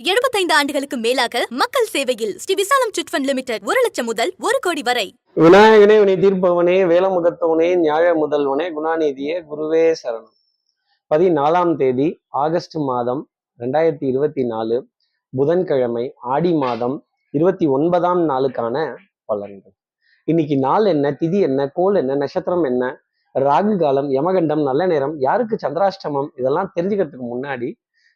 75 ஆண்டுகளுக்கு மேலாக மக்கள் சேவையில் ஸ்ரீ விசாலம் சிட்ஃபண்ட் லிமிடெட் ஒரு லட்சம் முதல் ஒரு கோடி வரை. விநாயகனே வினை தீர்ப்பவனே வேலமுகத்தவனே ஞாழ முதல்வனே குணாநிதியே குருவே சரணம். பதினாலாம் தேதி ஆகஸ்ட் மாதம் ரெண்டாயிரத்தி இருபத்தி நாலு புதன்கிழமை ஆடி மாதம் இருபத்தி ஒன்பதாம் நாளுக்கான பலன்கள். இன்னைக்கு நாள் என்ன திதி என்ன கோல் என்ன நட்சத்திரம் என்ன ராகு காலம் யமகண்டம் நல்ல நேரம் யாருக்கு சந்திராஷ்டமம் இதெல்லாம் தெரிஞ்சுக்கிறதுக்கு முன்னாடி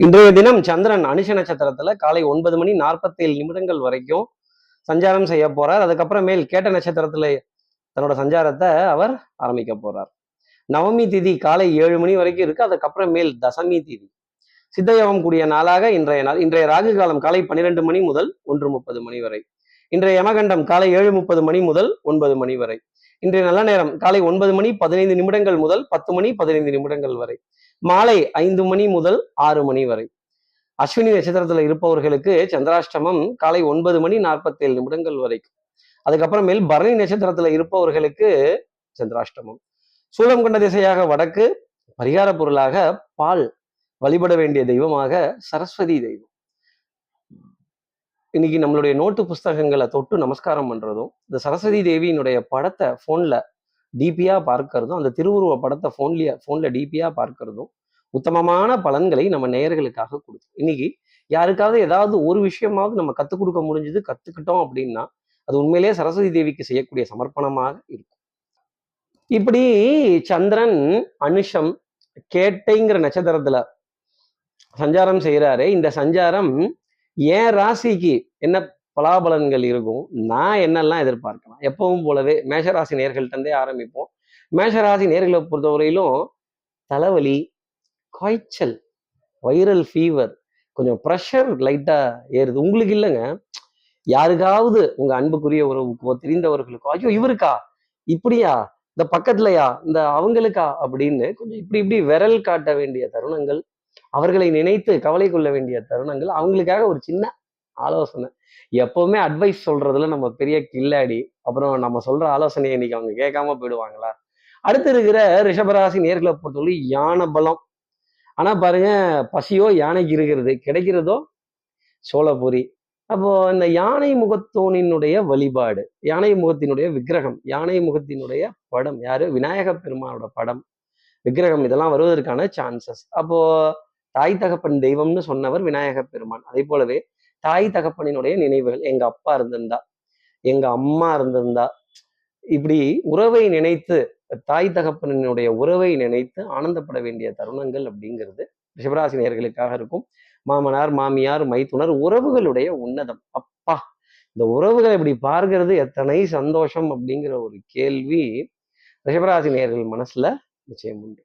இன்றைய தினம் சந்திரன் அனுஷ நட்சத்திரத்துல காலை ஒன்பது மணி நாற்பத்தேழு நிமிடங்கள் வரைக்கும் சஞ்சாரம் செய்ய போறார். அதுக்கப்புறமேல் கேட்ட நட்சத்திரத்துல தன்னோட சஞ்சாரத்தை அவர் ஆரம்பிக்க போறார். நவமி திதி காலை ஏழு மணி வரைக்கும் இருக்கு. அதுக்கப்புறமேல் தசமி திதி. சித்தயோகம் கூடிய நாளாக இன்றைய நாள் இன்றைய ராகு காலம் காலை பன்னிரெண்டு மணி முதல் ஒன்று முப்பது மணி வரை. இன்றைய யமகண்டம் காலை ஏழு முப்பது மணி முதல் ஒன்பது மணி வரை. இன்றைய நல்ல நேரம் காலை ஒன்பது மணி பதினைந்து நிமிடங்கள் முதல் பத்து மணி பதினைந்து நிமிடங்கள் வரை. மாலை ஐந்து மணி முதல் ஆறு மணி வரை. அஸ்வினி நட்சத்திரத்துல இருப்பவர்களுக்கு சந்திராஷ்டமம் காலை ஒன்பது மணி நாற்பத்தேழு நிமிடங்கள் வரைக்கும் அதுக்கப்புறமேல் பரணி நட்சத்திரத்துல இருப்பவர்களுக்கு சந்திராஷ்டமம். சூலம் கொண்ட திசையாக வடக்கு பரிகார பொருளாக பால் வழிபட வேண்டிய தெய்வமாக சரஸ்வதி தெய்வம். இன்னைக்கு நம்மளுடைய நோட்டு புஸ்தகங்களை தொட்டு நமஸ்காரம் பண்றதும் இந்த சரஸ்வதி தேவியினுடைய படத்தை போன்ல டிபியாக பார்க்கறதும் அந்த திருவுருவ படத்தை போன்லயே ஃபோனில் டிபியாக பார்க்கறதும் உத்தமமான பலன்களை நம்ம நேயர்களுக்காக கொடுக்கும். இன்னைக்கு யாருக்காவது ஏதாவது ஒரு விஷயமாவது நம்ம கற்றுக் கொடுக்க முடிஞ்சது கத்துக்கிட்டோம் அப்படின்னா அது உண்மையிலேயே சரஸ்வதி தேவிக்கு செய்யக்கூடிய சமர்ப்பணமாக இருக்கும். இப்படி சந்திரன் அனுஷம் கேட்டைங்கிற நட்சத்திரத்துல சஞ்சாரம் செய்யறாரு இந்த சஞ்சாரம் ஏன் ராசிக்கு என்ன பலாபலன்கள் இருக்கும். நான் என்னெல்லாம் எதிர்பார்க்கலாம்? எப்பவும் போலவே மேஷராசி நேர்கள்ட்டே ஆரம்பிப்போம். மேஷராசி நேர்களை பொறுத்தவரையிலும் தலைவலி காய்ச்சல் வைரல் ஃபீவர் கொஞ்சம் ப்ரெஷர் லைட்டா ஏறுது. உங்களுக்கு இல்லைங்க. யாருக்காவது உங்க அன்புக்குரிய உறவுக்கோ தெரிந்தவர்களுக்கோ ஐயோ இவருக்கா? இப்படியா? இந்த பக்கத்துலயா? இந்த அவங்களுக்கா? அப்படின்னு கொஞ்சம் இப்படி இப்படி விரல் காட்ட வேண்டிய தருணங்கள் அவர்களை நினைத்து கவலை கொள்ள வேண்டிய தருணங்கள் அவங்களுக்காக ஒரு சின்ன ஆலோசனை. எப்பவுமே அட்வைஸ் சொல்றதுல நம்ம பெரிய கில்லாடி. அப்புறம் நம்ம சொல்ற ஆலோசனையை இன்னைக்கு அவங்க கேட்காம போயிடுவாங்களா? அடுத்து இருக்கிற ரிஷபராசி நேர்களை பொறுத்தவரை யானை பலம். ஆனா பாருங்க பசியோ யானைக்கு இருக்கிறது கிடைக்கிறதோ சோழபுரி. அப்போ இந்த யானை முகத்தோனினுடைய வழிபாடு யானை முகத்தினுடைய விக்கிரகம் யானை முகத்தினுடைய படம் யாரு? விநாயக பெருமானோட படம். விக்கிரகம் இதெல்லாம் வருவதற்கான சான்சஸ் அப்போ தாய் தகப்பன் தெய்வம்னு சொன்னவர் விநாயக பெருமான். அதே போலவே தாய் தகப்பனினுடைய நினைவுகள். எங்க அப்பா இருந்திருந்தா எங்க அம்மா இருந்திருந்தா இப்படி உறவை நினைத்து தாய் தகப்பனினுடைய உறவை நினைத்து ஆனந்தப்பட வேண்டிய தருணங்கள் அப்படிங்கிறது ரிஷபராசி நேர்களுக்காக இருக்கும். மாமனார் மாமியார் மைத்துனர் உறவுகளுடைய உன்னதம். அப்பா இந்த உறவுகளை இப்படி பார்க்கிறது எத்தனை சந்தோஷம் அப்படிங்கிற ஒரு கேள்வி ரிஷபராசி நேர்கள் மனசுல நிச்சயம் உண்டு.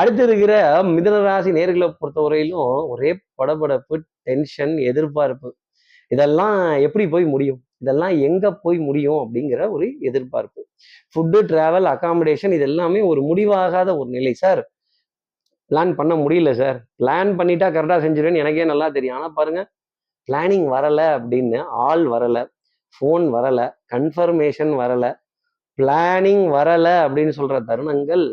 அடுத்து இருக்கிற மிதனராசி நேர்களை பொறுத்தவரையிலும் ஒரே படபடப்பு டென்ஷன் எதிர்பார்ப்பு. இதெல்லாம் எப்படி போய் முடியும்? இதெல்லாம் எங்க போய் முடியும்? அப்படிங்கிற ஒரு எதிர்பார்ப்பு. ஃபுட்டு டிராவல் அகாமடேஷன் இது எல்லாமே ஒரு முடிவாகாத ஒரு நிலை சார் பிளான் பண்ண முடியல சார் பிளான் பண்ணிட்டா கரெக்டாக செஞ்சிருவேன்னு எனக்கே நல்லா தெரியும். ஆனால் பாருங்க பிளானிங் வரலை அப்படின்னு ஆள் வரலை ஃபோன் வரலை கன்ஃபர்மேஷன் வரலை பிளானிங் வரலை அப்படின்னு சொல்ற தருணங்கள்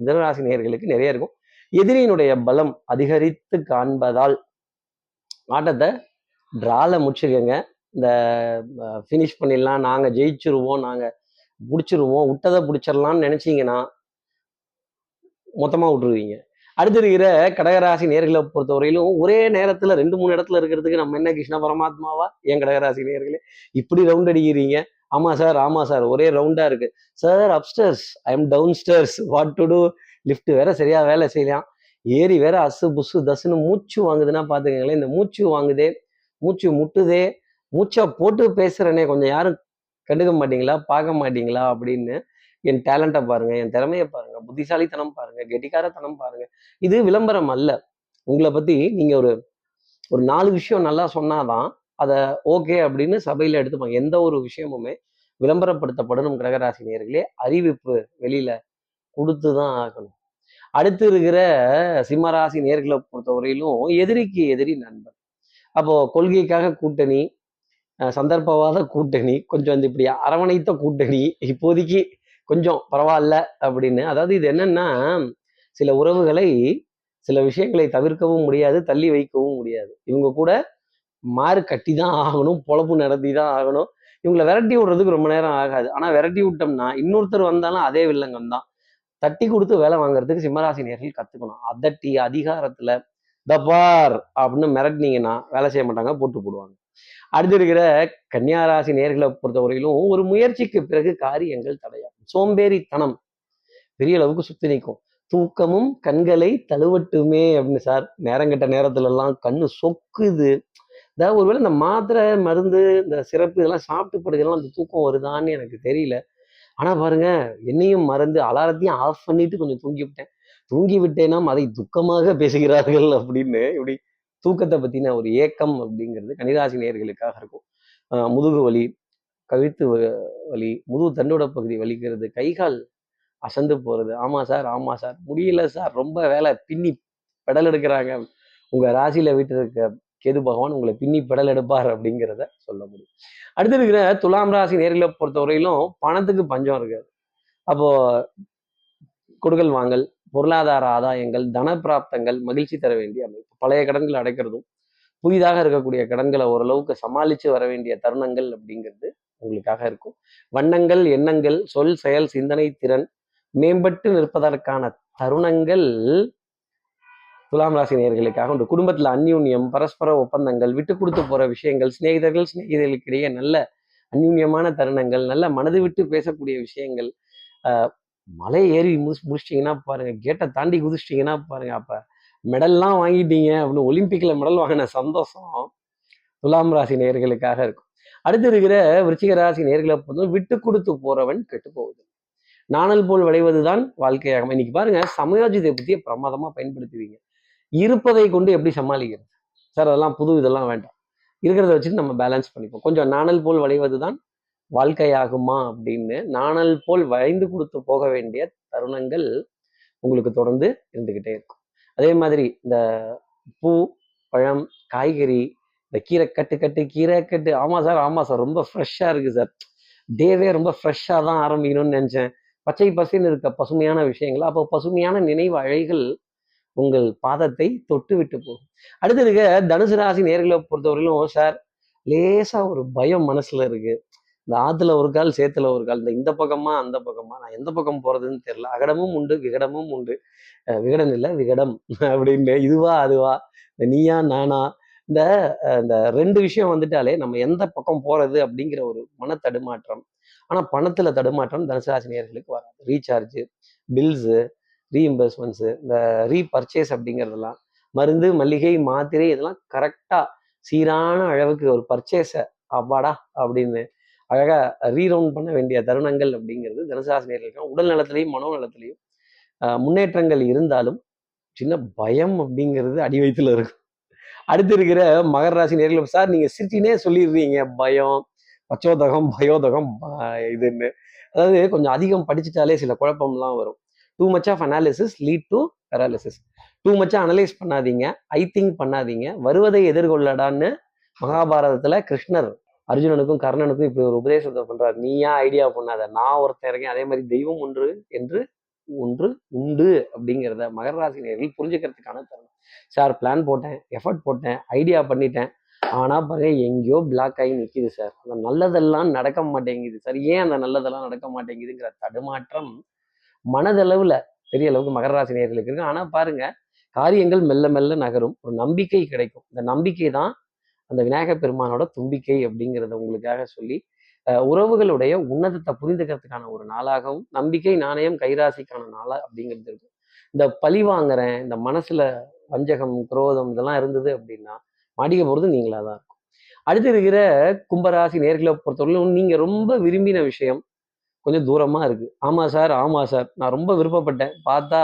மிதனராசி நேயர்களுக்கு நிறைய இருக்கும். எதிரியினுடைய பலம் அதிகரித்து காண்பதால் ஆட்டத்தை ட்ரால முடிச்சுக்கோங்க இந்த ஃபினிஷ் பண்ணிடலாம். நாங்கள் ஜெயிச்சிருவோம். நாங்கள் பிடிச்சிருவோம். விட்டதை பிடிச்சிடலாம்னு நினச்சிங்கன்னா மொத்தமாக விட்டுருவீங்க. அடுத்து இருக்கிற கடகராசி நேர்களை பொறுத்தவரையிலும் ஒரே நேரத்தில் ரெண்டு மூணு இடத்துல இருக்கிறதுக்கு நம்ம என்ன கிருஷ்ண பரமாத்மாவா? ஏன் கடகராசி நேர்களே இப்படி ரவுண்ட் அடிக்கிறீங்க. ஆமாம் சார் ஆமாம் சார். ஒரே ரவுண்டாக இருக்குது sir upstairs I am downstairs what to do lift வேற சரியாக வேலை செய்யலாம் ஏறி வேற அசு புசு தசுன்னு மூச்சு வாங்குதுன்னா பார்த்துக்கங்களேன் இந்த மூச்சு வாங்குதே மூச்சு முட்டுதே மூச்சை போட்டு பேசுகிறேனே கொஞ்சம் யாரும் கண்டுக்க மாட்டீங்களா? பார்க்க மாட்டீங்களா? அப்படின்னு என் டேலண்ட்டை பாருங்க என் திறமையை பாருங்க புத்திசாலித்தனம் பாருங்க கெட்டிக்காரத்தனம் பாருங்க. இது விளம்பரம் அல்ல. உங்களை பத்தி நீங்க ஒரு ஒரு நாலு விஷயம் நல்லா சொன்னாதான் அதை ஓகே அப்படின்னு சபையில் எடுத்துப்பாங்க. எந்த ஒரு விஷயமுமே விளம்பரப்படுத்தப்படணும் கிரகராசி நேர்களே அறிவிப்பு வெளியில கொடுத்து தான் ஆகணும். அடுத்து இருக்கிற சிம்மராசி நேர்களை பொறுத்தவரையிலும் எதிரிக்கு எதிரி நண்பன். அப்போ கொள்கைக்காக கூட்டணி சந்தர்ப்பவாத கூட்டணி கொஞ்சம் வந்து இப்படி அரவணைத்த கூட்டணி இப்போதைக்கு கொஞ்சம் பரவாயில்ல அப்படின்னு. அதாவது இது என்னன்னா சில உறவுகளை சில விஷயங்களை தவிர்க்கவும் முடியாது தள்ளி வைக்கவும் முடியாது. இவங்க கூட மாறு கட்டி தான் ஆகணும் பொழப்பு நடத்தி தான் ஆகணும். இவங்களை விரட்டி விடுறதுக்கு ரொம்ப நேரம் ஆகாது. ஆனால் விரட்டி விட்டோம்னா இன்னொருத்தர் வந்தாலும் அதே வில்லங்கம் தான். தட்டி கொடுத்து வேலை வாங்குறதுக்கு சிம்மராசி நேர்கள் கத்துக்கணும். அதட்டி அதிகாரத்துல தப்பார் அப்படின்னு மிரட்டினீங்கன்னா வேலை செய்ய மாட்டாங்க போட்டு போடுவாங்க. அடுத்து இருக்கிற கன்னியாராசி நேர்களை பொறுத்தவரையிலும் ஒரு முயற்சிக்கு பிறகு காரியங்கள் தடையாகும். சோம்பேறித்தனம் பெரிய அளவுக்கு சுத்தி நிற்கும். தூக்கமும் கண்களை தழுவட்டுமே அப்படின்னு சார் நேரங்கட்ட நேரத்துல எல்லாம் கண்ணு சொக்குது. அதாவது ஒருவேளை இந்த மாத்திரை மருந்து இந்த சிறப்பு இதெல்லாம் சாப்பிட்டு படுக்கலாம் அந்த தூக்கம் வருதான்னு எனக்கு தெரியல. ஆனால் பாருங்க என்னையும் மறந்து அலாரத்தையும் ஆஃப் பண்ணிட்டு கொஞ்சம் தூங்கி விட்டேன் தூங்கி விட்டேனா அதை துக்கமாக பேசுகிறார்கள் அப்படின்னு இப்படி தூக்கத்தை பற்றின ஒரு ஏக்கம் அப்படிங்கிறது கன்னிராசி நேயர்களுக்காக இருக்கும். முதுகு வலி கழுத்து வ- வலி முதுகு தண்டோட பகுதி வலிக்கிறது கைகால் அசந்து போகிறது ஆமாம் சார் ஆமாம் சார். முடியல சார். ரொம்ப வேலை. பின்னி பெடல் எடுக்கிறாங்க. உங்கள் ராசியில் வீட்டு இருக்க கேது பகவான் உங்களை பின்னி பெடல் எடுப்பார் அப்படிங்கிறத சொல்ல முடியும். அடுத்து இருக்கிற துலாம் ராசி நேர்களை பொறுத்தவரையிலும் பணத்துக்கு பஞ்சம் இருக்காது. அப்போ கொடுக்கல் வாங்கல் பொருளாதார ஆதாயங்கள் தனப்பிராப்தங்கள் மகிழ்ச்சி தர வேண்டிய அமைப்பு பழைய கடன்களை அடைக்கிறதும் புதிதாக இருக்கக்கூடிய கடன்களை ஓரளவுக்கு சமாளித்து வர வேண்டிய தருணங்கள் அப்படிங்கிறது உங்களுக்காக இருக்கும். வண்ணங்கள் எண்ணங்கள் சொல் செயல் சிந்தனை திறன் மேம்பட்டு நிற்பதற்கான தருணங்கள் துலாம் ராசி நேயர்களுக்காக உண்டு குடும்பத்தில் அந்யூன்யம் பரஸ்பர ஒப்பந்தங்கள் விட்டு கொடுத்து போற விஷயங்கள் சிநேகிதர்கள் சிநேகிதர்களுக்கு இடையே நல்ல அந்யூன்யமான தருணங்கள் நல்ல மனது விட்டு பேசக்கூடிய விஷயங்கள். ஆஹ் மலை ஏறி முடிச்சு முடிச்சிட்டிங்கன்னா பாருங்க கேட்டை தாண்டி குதிச்சிட்டிங்கன்னா பாருங்க அப்ப மெடல்லாம் வாங்கிட்டீங்க அப்படின்னு ஒலிம்பிக்ல மெடல் வாங்கின சந்தோஷம் துலாம் ராசி நேயர்களுக்காக இருக்கும். அடுத்து இருக்கிற விருச்சிக ராசி நேர்களை பொறுத்தும் விட்டு கொடுத்து போறவன் கெட்டு போகுது. நாணல் போல் விளைவதுதான் வாழ்க்கையாகும். இன்னைக்கு பாருங்க சமயோஜிதை பத்தியே பிரமாதமா பயன்படுத்துவீங்க. இருப்பதை கொண்டு எப்படி சமாளிக்கிறது? சார் அதெல்லாம் புது இதெல்லாம் வேண்டாம். இருக்கிறத வச்சுட்டு நம்ம பேலன்ஸ் பண்ணிப்போம். கொஞ்சம் நாணல் போல் வளைவது தான் வாழ்க்கையாகுமா அப்படின்னு நாணல் போல் வளைந்து கொடுத்து போக வேண்டிய தருணங்கள் உங்களுக்கு தொடர்ந்து இருந்துக்கிட்டே இருக்கும். அதே மாதிரி இந்த பூ பழம் காய்கறி இந்த கீரை கட்டு கட்டு கீரை கட்டு. ஆமாம் சார் ஆமாம் சார். ரொம்ப ஃப்ரெஷ்ஷாக இருக்குது சார். டேவே ரொம்ப ஃப்ரெஷ்ஷாக தான் ஆரம்பிக்கணும்னு நினச்சேன். பச்சை பசேன்னு இருக்க பசுமையான விஷயங்கள்? அப்போ பசுமையான நினைவு அழைகள் உங்கள் பாதத்தை தொட்டு விட்டு போகும். அடுத்து இருக்க தனுசு ராசி நேர்களை பொறுத்தவரையிலும் சார் லேசா ஒரு பயம் மனசுல இருக்கு. இந்த ஆத்துல ஒரு கால் சேத்துல ஒரு கால் இந்த இந்த பக்கமா அந்த பக்கமா நான் எந்த பக்கம் போறதுன்னு தெரியல. அகடமும் உண்டு விகடமும் உண்டு. விகடன் இல்லை விகடம் அப்படின்னு இதுவா அதுவா இந்த நீயா நானா இந்த இந்த ரெண்டு விஷயம் வந்துட்டாலே நம்ம எந்த பக்கம் போறது அப்படிங்கிற ஒரு மன தடுமாற்றம். ஆனா பணத்துல தடுமாற்றம் தனுசு ராசினியர்களுக்கு வராது. ரீசார்ஜ் பில்ஸு ரீஇம்பர்ஸ்மெண்ட்ஸு இந்த ரீபர்ச்சேஸ் அப்படிங்கிறதெல்லாம் மருந்து மல்லிகை மாத்திரை இதெல்லாம் கரெக்டாக சீரான அளவுக்கு ஒரு பர்ச்சேஸை அப்பாடா அப்படின்னு அழகா ரீரவுண்ட் பண்ண வேண்டிய தருணங்கள் அப்படிங்கிறது தனுசாசினியர்களுக்கு உடல் நலத்திலையும் மனோ நலத்திலையும் ஆஹ் முன்னேற்றங்கள் இருந்தாலும் சின்ன பயம் அப்படிங்கிறது அடி வயிற்றுல இருக்கும். அடுத்து இருக்கிற மகர ராசி நேரில் சார் நீங்க சிரிச்சினே சொல்லிடுறீங்க. பயம் பச்சோதகம் பயோதகம் ப- இதுன்னு. அதாவது கொஞ்சம் அதிகம் படிச்சுட்டாலே சில குழப்பம்லாம் வரும். Too much of analysis lead to paralysis too மச்சாக analyse பண்ணாதீங்க. ஐ திங்க் பண்ணாதீங்க. வருவதை எதிர்கொள்ளடான்னு மகாபாரதத்தில் கிருஷ்ணர் அர்ஜுனனுக்கும் கர்ணனுக்கும் இப்படி ஒரு உபதேசத்தை பண்றாரு. நீயா ஐடியா பண்ணாத. நான் ஒருத்தன் இருக்கேன். அதே மாதிரி தெய்வம் ஒன்று என்று ஒன்று உண்டு அப்படிங்கிறத மகர ராசி புரிஞ்சுக்கிறதுக்கான தருணம். சார் பிளான் போட்டேன். எஃபர்ட் போட்டேன். ஐடியா பண்ணிட்டேன். ஆனால் பாருங்க எங்கேயோ பிளாக் ஆகி நிற்கிது சார். அந்த நல்லதெல்லாம் நடக்க மாட்டேங்குது சார். ஏன் அந்த நல்லதெல்லாம் நடக்க மாட்டேங்குதுங்கிற தடுமாற்றம் மனதளவில் பெரிய அளவுக்கு மகர ராசி நேர்களுக்கு இருக்கு. ஆனால் பாருங்க காரியங்கள் மெல்ல மெல்ல நகரும். ஒரு நம்பிக்கை கிடைக்கும். இந்த நம்பிக்கை தான் அந்த விநாயக பெருமானோட தும்பிக்கை அப்படிங்கிறத உங்களுக்காக சொல்லி உறவுகளுடைய உன்னதத்தை புரிந்துக்கிறதுக்கான ஒரு நாளாகவும் நம்பிக்கை நாணயம் கைராசிக்கான நாளா அப்படிங்கிறது இருக்கும். இந்த பழி வாங்குறேன் இந்த மனசுல வஞ்சகம் குரோதம் இதெல்லாம் இருந்தது அப்படின்னா மாடிக்க போகிறது நீங்களா தான் இருக்கும். அடுத்து இருக்கிற கும்பராசி நேர்களை பொறுத்தவரையிலும் நீங்க ரொம்ப விரும்பின விஷயம் கொஞ்சம் தூரமாக இருக்குது ஆமாம் சார் ஆமாம் சார். நான் ரொம்ப விருப்பப்பட்டேன். பார்த்தா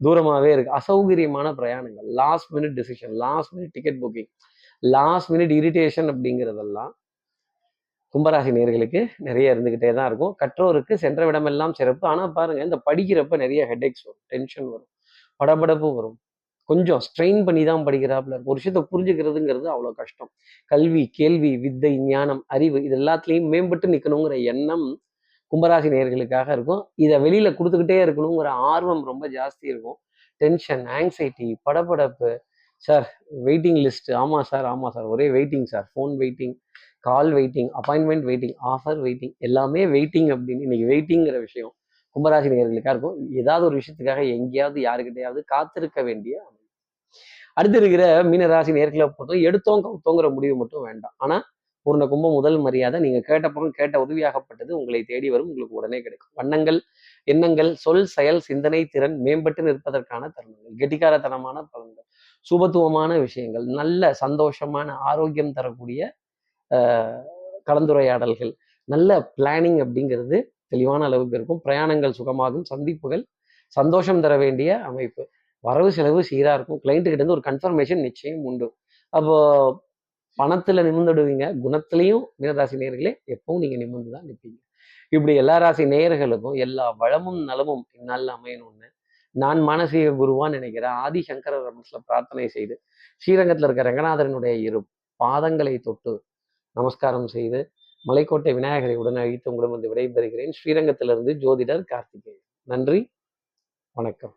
தூரமாகவே இருக்குது அசௌகரியமான பிரயாணங்கள். Last minute decision last minute ticket booking last minute irritation அப்படிங்கிறதெல்லாம் கும்பராசி நேர்களுக்கு நிறைய இருந்துக்கிட்டே தான் இருக்கும். கற்றோருக்கு சென்ற விடமெல்லாம் சிறப்பு. ஆனால் பாருங்கள் இந்த படிக்கிறப்ப நிறைய ஹெட்ஏக்ஸ் வரும் டென்ஷன் வரும் படபடப்பு வரும். கொஞ்சம் ஸ்ட்ரெயின் பண்ணி தான் படிக்கிறாப்புல இருக்கும் ஒரு விஷயத்தை புரிஞ்சுக்கிறதுங்கிறது அவ்வளோ கஷ்டம். கல்வி கேள்வி வித்தை ஞானம் அறிவு இது எல்லாத்துலேயும் மேம்பட்டு நிற்கணுங்கிற எண்ணம் கும்பராசி நேர்களுக்காக இருக்கும். இதை வெளியில கொடுத்துக்கிட்டே இருக்கணுங்கிற ஆர்வம் ரொம்ப ஜாஸ்தி இருக்கும். டென்ஷன் ஆங்ஸைட்டி படபடப்பு. சார் வெயிட்டிங் லிஸ்ட் ஆமாம் சார் ஆமாம் சார் ஒரே waiting sir phone waiting call waiting appointment waiting offer waiting எல்லாமே வெயிட்டிங் அப்படின்னு. இன்னைக்கு வெயிட்டிங்கிற விஷயம் கும்பராசி நேர்களுக்காக இருக்கும். ஏதாவது ஒரு விஷயத்துக்காக எங்கேயாவது யாருக்கிட்டையாவது காத்திருக்க வேண்டிய அடுத்து இருக்கிற மீனராசி நேர்களை பொறுத்தவரை எடுத்தோம் கவுத்தோங்கிற முடிவு மட்டும் வேண்டாம். ஆனால் பூர்ண கும்பம் முதல் மரியாதை நீங்க கேட்டப்பறம் கேட்ட உதவியாகப்பட்டது உங்களை தேடி வரும் உங்களுக்கு உடனே கிடைக்கும். வண்ணங்கள் எண்ணங்கள் சொல் செயல் சிந்தனை திறன் மேம்பட்டு நிற்பதற்கான தருணங்கள். கெட்டிக்காரத்தனமான பலன்கள். சுபத்துவமான விஷயங்கள். நல்ல சந்தோஷமான ஆரோக்கியம் தரக்கூடிய கலந்துரையாடல்கள். நல்ல பிளானிங் அப்படிங்கிறது தெளிவான அளவுக்கு இருக்கும். பிரயாணங்கள் சுகமாகும். சந்திப்புகள் சந்தோஷம் தர வேண்டிய அமைப்பு. வரவு செலவு சீராக இருக்கும். கிளைண்ட் கிட்ட இருந்து ஒரு கன்ஃபர்மேஷன் நிச்சயம் உண்டு. அப்போ பணத்துல நிமிர்ந்துடுவீங்க. குணத்திலையும் மீனராசி நேயர்களே எப்பவும் நீங்க நிமிர்ந்து தான் நிற்பீங்க இப்படி எல்லா ராசி நேயர்களுக்கும் எல்லா வளமும் நலமும் இந்நாளில் அமையணும்னு நான் மானசீக குருவான்னு நினைக்கிறேன். ஆதி சங்கர ரமஸ்ல பிரார்த்தனை செய்து ஸ்ரீரங்கத்தில் இருக்க ரங்கநாதரனுடைய இரு பாதங்களை தொட்டு நமஸ்காரம் செய்து மலைக்கோட்டை விநாயகரை உடன் அழித்து உங்களிடம் வந்து விடைபெறுகிறேன். ஸ்ரீரங்கத்திலிருந்து ஜோதிடர் கார்த்திகேயன். நன்றி. வணக்கம்.